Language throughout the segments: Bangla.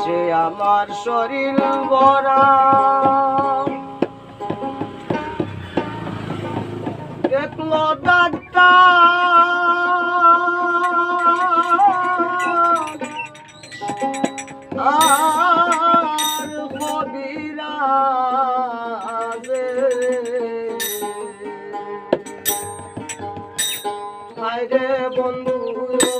সে আমার শরীর বরা দেখল ডাক্তার। আর কবিরা রে বন্ধু।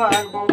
Bye.